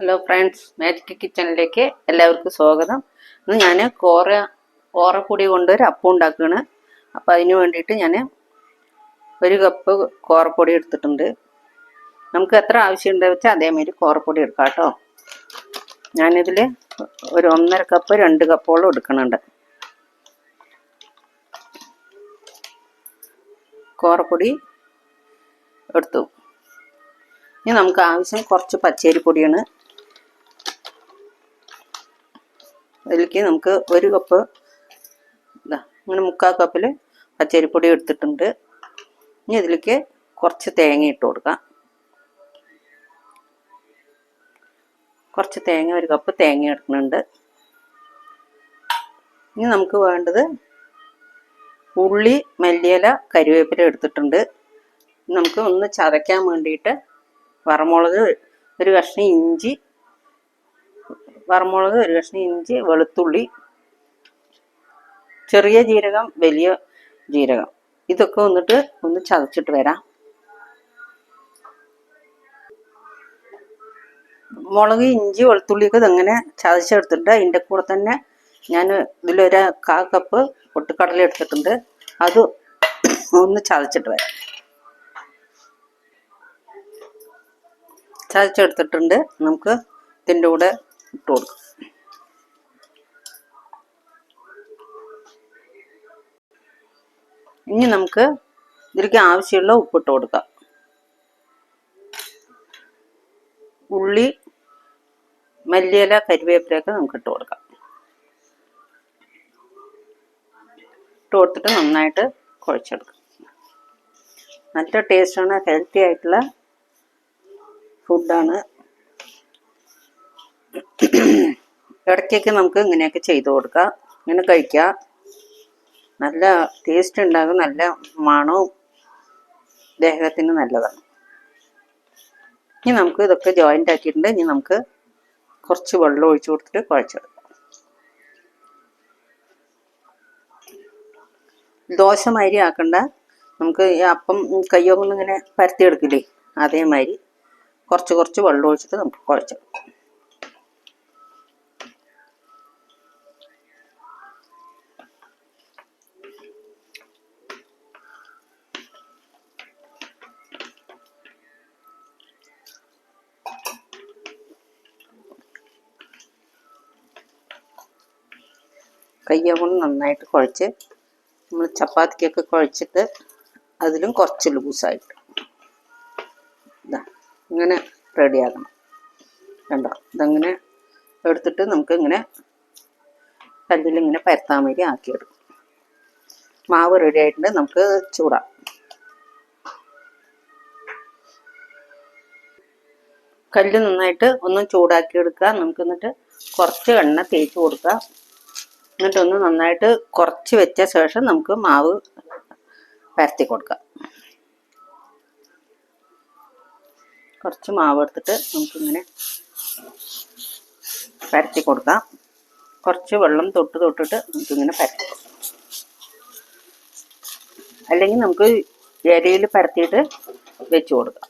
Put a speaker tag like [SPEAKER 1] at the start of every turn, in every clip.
[SPEAKER 1] Hello friends magic കിച്ചണിലേക്ക് എല്ലാവർക്കും സ്വാഗതം. ഇന്ന് ഞാൻ കോറ കോറപ്പൊടി കൊണ്ട് ഒരു അപ്പം ഉണ്ടാക്കുകയാണ് അപ്പോൾ അതിന് വേണ്ടിയിട്ട് ഞാൻ ഒരു കപ്പ് കോറപ്പൊടി എടുത്തിട്ടുണ്ട്. നമുക്ക് എത്ര ആവശ്യമുണ്ട് വെച്ചാൽ അതേമാതിരി കോറപ്പൊടി എടുക്കാം കേട്ടോ. ഞാനിതിൽ ഒരു ഒന്നര കപ്പ് രണ്ട് കപ്പോളം എടുക്കുന്നുണ്ട്. കോറപ്പൊടി എടുത്തു. ഇനി നമുക്ക് ആവശ്യം കുറച്ച് പച്ചരിപ്പൊടിയാണ് അതിലേക്ക് നമുക്ക് ഒരു കപ്പ് ഇതാ അങ്ങനെ മുക്കാൽ കപ്പിൽ പച്ചരിപ്പൊടി എടുത്തിട്ടുണ്ട്. ഇനി ഇതിലേക്ക് കുറച്ച് തേങ്ങ ഇട്ട് കൊടുക്കാം. കുറച്ച് തേങ്ങ ഒരു കപ്പ് തേങ്ങ എടുക്കുന്നുണ്ട്. ഇനി നമുക്ക് വേണ്ടത് ഉള്ളി മല്ലിയില കരിവേപ്പില എടുത്തിട്ടുണ്ട്. നമുക്ക് ഒന്ന് ചതയ്ക്കാൻ വേണ്ടിയിട്ട് വറമുളക് ഒരു കഷ്ണം ഇഞ്ചി വറമുളക് ഒരു കഷ്ണം ഇഞ്ചി വെളുത്തുള്ളി ചെറിയ ജീരകം വലിയ ജീരകം. ഇതൊക്കെ വന്നിട്ട് ഒന്ന് ചതച്ചിട്ട് വരാം. മുളക് ഇഞ്ചി വെളുത്തുള്ളിയൊക്കെ ഇതങ്ങനെ ചതച്ചെടുത്തിട്ട് അതിന്റെ കൂടെ തന്നെ ഞാൻ ഇതിലൊരു കാ കപ്പ് പൊട്ടിക്കടല എടുത്തിട്ടുണ്ട്. അത് ഒന്ന് ചതച്ചിട്ട് വരാം. ചതച്ചെടുത്തിട്ടുണ്ട്. നമുക്ക് ഇതിന്റെ കൂടെ ഇട്ട് ഇനി നമുക്ക് ഇതിലേക്ക് ആവശ്യമുള്ള ഉപ്പിട്ട് കൊടുക്കാം. ഉള്ളി മല്ലിയില കരിവേപ്പിലൊക്കെ നമുക്ക് ഇട്ട് കൊടുക്കാം. ഇട്ട് കൊടുത്തിട്ട് നന്നായിട്ട് കുഴച്ചെടുക്കാം. നല്ല ടേസ്റ്റാണ് ഹെൽത്തി ആയിട്ടുള്ള ഫുഡാണ് ഇടയ്ക്കൊക്കെ നമുക്ക് ഇങ്ങനെയൊക്കെ ചെയ്ത് കൊടുക്കാം. ഇങ്ങനെ കഴിക്കാം. നല്ല ടേസ്റ്റ് ഉണ്ടാകും. നല്ല മണവും ദേഹത്തിന് നല്ലതാണ്. ഇനി നമുക്ക് ഇതൊക്കെ ജോയിന്റ് ആക്കിയിട്ടുണ്ട്. ഇനി നമുക്ക് കുറച്ച് വെള്ളം ഒഴിച്ചു കൊടുത്തിട്ട് കുഴച്ചെടുക്കാം. ദോശ മാതിരി ആക്കണ്ട. നമുക്ക് ഈ അപ്പം കയ്യോ കൊണ്ട് ഇങ്ങനെ പരത്തിയെടുക്കില്ലേ അതേമാതിരി കുറച്ച് കുറച്ച് വെള്ളം ഒഴിച്ചിട്ട് നമുക്ക് കുഴച്ചെടുക്കാം. കയ്യ കൊണ്ട് നന്നായിട്ട് കുഴച്ച് നമ്മൾ ചപ്പാത്തിക്കൊക്കെ കുഴച്ചിട്ട് അതിലും കുറച്ച് ലൂസായിട്ട്. ഇതാ ഇങ്ങനെ റെഡിയാക്കണം കണ്ടോ? ഇതങ്ങനെ എടുത്തിട്ട് നമുക്ക് ഇങ്ങനെ കല്ലിൽ ഇങ്ങനെ പരത്താൻ വേണ്ടി ആക്കിയെടുക്കും. മാവ് റെഡി ആയിട്ടുണ്ട്. നമുക്ക് ചൂടാം. കല്ല് നന്നായിട്ട് ഒന്ന് ചൂടാക്കി എടുക്കുക നമുക്ക് എന്നിട്ട് കുറച്ച് എണ്ണ തേച്ച് കൊടുക്കുക എന്നിട്ടൊന്ന് നന്നായിട്ട് കുറച്ച് വെച്ച ശേഷം നമുക്ക് മാവ് പരത്തി കൊടുക്കാം. കുറച്ച് മാവ് എടുത്തിട്ട് നമുക്കിങ്ങനെ പരത്തി കൊടുക്കാം. കുറച്ച് വെള്ളം തൊട്ട് തൊട്ടിട്ട് നമുക്കിങ്ങനെ പരത്തി കൊടുക്കാം. അല്ലെങ്കിൽ നമുക്ക് ഇരയിൽ പരത്തിയിട്ട് വെച്ച് കൊടുക്കാം.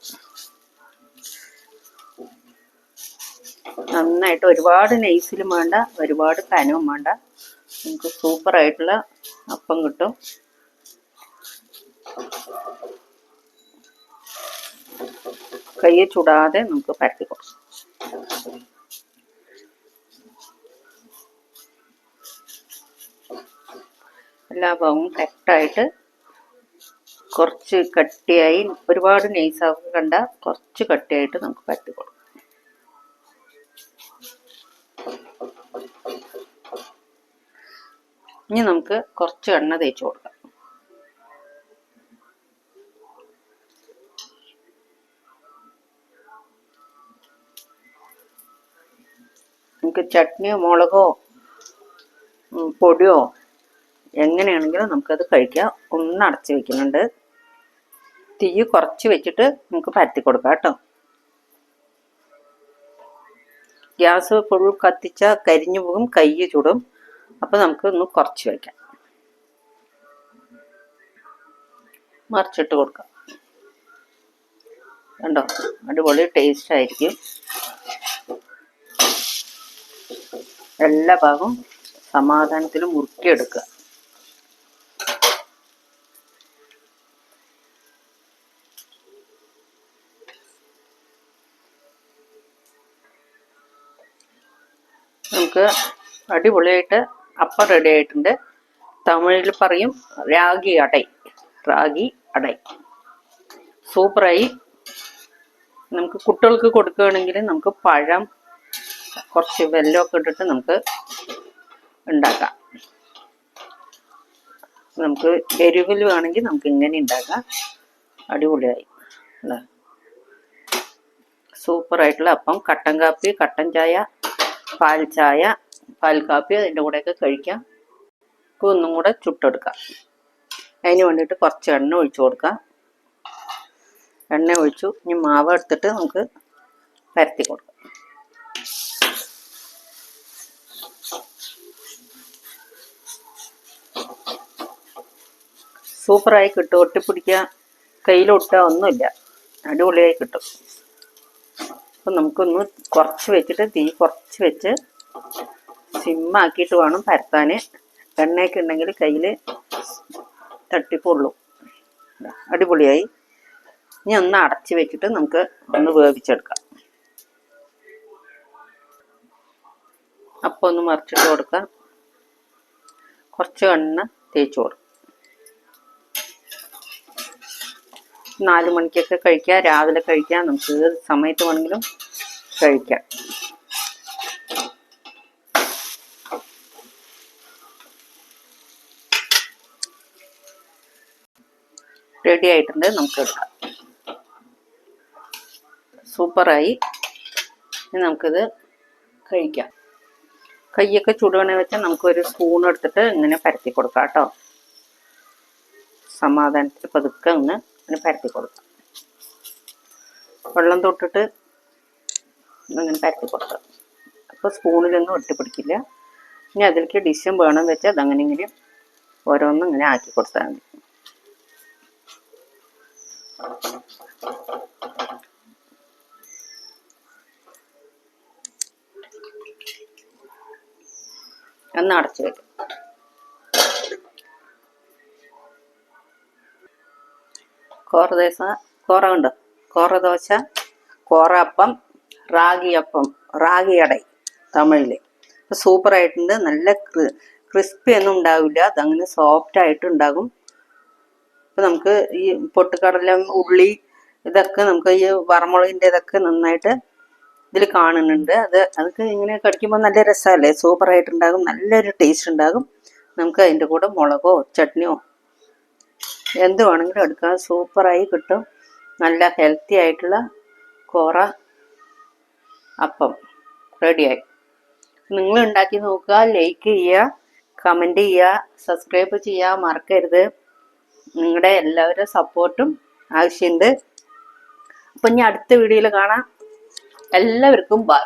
[SPEAKER 1] നന്നായിട്ട് ഒരുപാട് നെയ്സിലും വേണ്ട ഒരുപാട് കനവും വേണ്ട നമുക്ക് സൂപ്പർ ആയിട്ടുള്ള അപ്പം കിട്ടും. കയ്യെ ചുടാതെ നമുക്ക് പരത്തി കൊടുക്കാം. എല്ലാ ഭാഗവും കറക്റ്റായിട്ട് കുറച്ച് കട്ടിയായി ഒരുപാട് നൈസാക്കി കണ്ട കുറച്ച് കട്ടിയായിട്ട് നമുക്ക് പരത്തി കൊടുക്കാം. ഇനി നമുക്ക് കുറച്ച് എണ്ണ തേച്ച് കൊടുക്കാം. നമുക്ക് ചട്നിയോ മുളകോ പൊടിയോ എങ്ങനെയാണെങ്കിലും നമുക്കത് കഴിക്കാം. ഒന്ന് അടച്ച് വെക്കുന്നുണ്ട്. തീ കുറച്ച് വെച്ചിട്ട് നമുക്ക് പരത്തി കൊടുക്കാം കേട്ടോ. ഗ്യാസ് ഫുൾ കത്തിച്ച കരിഞ്ഞു പോകും കൈ ചുടും. അപ്പോൾ നമുക്ക് ഒന്ന് കുറച്ച് വയ്ക്കാം മറിച്ചിട്ട് കൊടുക്കാം. കണ്ടോ? അടിപൊളി ടേസ്റ്റ് ആയിരിക്കും. എല്ലാ ഭാഗവും സമാധാനത്തിൽ മുറുക്കിയെടുക്കുക. നമുക്ക് അടിപൊളിയായിട്ട് അപ്പം റെഡി ആയിട്ടുണ്ട്. തമിഴിൽ പറയും രാഗി അടൈ. റാഗി അടൈ. സൂപ്പറായി നമുക്ക് കുട്ടികൾക്ക് കൊടുക്കുകയാണെങ്കിൽ നമുക്ക് പഴം കുറച്ച് വെല്ലമൊക്കെ ഇട്ടിട്ട് നമുക്ക് ഉണ്ടാക്കാം. നമുക്ക് എരിവിൽ വേണമെങ്കിൽ നമുക്ക് ഇങ്ങനെ ഉണ്ടാക്കാം. അടിപൊളിയായി. സൂപ്പറായിട്ടുള്ള അപ്പം കട്ടൻ കാപ്പി കട്ടൻ ചായ പാൽ ചായ പാൽ കാപ്പി അതിന്റെ കൂടെയൊക്കെ കഴിക്കാം. ഇപ്പൊ ഒന്നും കൂടെ ചുട്ടെടുക്കാം. അതിന് വേണ്ടിയിട്ട് കുറച്ച് എണ്ണ ഒഴിച്ചു കൊടുക്കാം. എണ്ണ ഒഴിച്ചു. ഇനി മാവ് എടുത്തിട്ട് നമുക്ക് പരത്തി കൊടുക്കാം. സൂപ്പറായി കിട്ടും. ഒട്ടിപ്പിടിക്കുക. കയ്യിലൊട്ടുക ഒന്നുമില്ല. അടിപൊളിയായി കിട്ടും. അപ്പം നമുക്കൊന്ന് കുറച്ച് വെച്ചിട്ട് തീ കുറച്ച് വെച്ച് സിമ്മാക്കിയിട്ട് വേണം പരത്താൻ. എണ്ണയൊക്കെ ഉണ്ടെങ്കിൽ കയ്യിൽ തട്ടിപ്പൊള്ളൂ അടിപൊളിയായി. ഇനി ഒന്ന് അടച്ച് വെച്ചിട്ട് നമുക്ക് ഒന്ന് വേവിച്ചെടുക്കാം. അപ്പം ഒന്ന് മറിച്ചിട്ട് കൊടുക്കാം. കുറച്ച് എണ്ണ തേച്ച് കൊടുക്കാം. നാല് മണിക്കൊക്കെ കഴിക്കാം. രാവിലെ കഴിക്കാം. നമുക്ക് ഏത് സമയത്ത് വേണമെങ്കിലും കഴിക്കാം. റെഡി ആയിട്ടുണ്ട് നമുക്ക് എടുക്കാം. സൂപ്പറായി. ഇനി നമുക്കിത് കഴിക്കാം. കയ്യൊക്കെ ചുടുകണ വെച്ചാൽ നമുക്കൊരു സ്പൂൺ എടുത്തിട്ട് ഇങ്ങനെ പരത്തി കൊടുക്കാം കേട്ടോ. സമാധാനത്തിൽ പതുക്കെ ഒന്ന് ഇങ്ങനെ പരത്തി കൊടുക്കാം. വെള്ളം തൊട്ടിട്ട് ഇങ്ങനെ പരത്തി കൊടുക്കാം. അപ്പോൾ സ്പൂണിലൊന്നും ഒട്ടിപ്പിടിക്കില്ല ഇനി അതിലേക്ക് ഡിഷും വേണം വെച്ചാൽ അതങ്ങനെ ഇങ്ങനെ ഓരോന്നും ഇങ്ങനെ ആക്കി കൊടുത്താൽ മതി. ഒന്ന് അടച്ചു വെക്കും. കോറ ദോശ കോറ ഉണ്ട്? കോറ ദോശ കോറ അപ്പം റാഗി അപ്പം റാഗി അടൈ തമിഴിൽ സൂപ്പറായിട്ടുണ്ട്. നല്ല ക്രിസ്പി ഒന്നും ഉണ്ടാവില്ല. അതങ്ങനെ സോഫ്റ്റ് ആയിട്ട് ഇപ്പം നമുക്ക് ഈ പൊട്ടുകടല ഉള്ളി ഇതൊക്കെ നമുക്ക് ഈ വറമുളകിന്റെ ഇതൊക്കെ നന്നായിട്ട് ഇതിൽ കാണുന്നുണ്ട്. അത് അതൊക്കെ ഇങ്ങനെ കടിക്കുമ്പോൾ നല്ല രസമല്ലേ? സൂപ്പർ ആയിട്ടുണ്ടാകും നല്ലൊരു ടേസ്റ്റ് ഉണ്ടാകും. നമുക്ക് അതിന്റെ കൂടെ മുളകോ ചട്നിയോ എന്ത് വേണമെങ്കിലും എടുക്കാം. സൂപ്പറായി കിട്ടും. നല്ല ഹെൽത്തി ആയിട്ടുള്ള കോറ അപ്പം റെഡിയായി. നിങ്ങൾ ഉണ്ടാക്കി നോക്കുക ലൈക്ക് ചെയ്യുക കമന്റ് ചെയ്യുക സബ്സ്ക്രൈബ് ചെയ്യുക മറക്കരുത്. നിങ്ങളുടെ എല്ലാവരുടെ സപ്പോർട്ടും ആവശ്യമുണ്ട്. അപ്പം ഇനി അടുത്ത വീഡിയോയിൽ കാണാം. എല്ലാവർക്കും ബൈ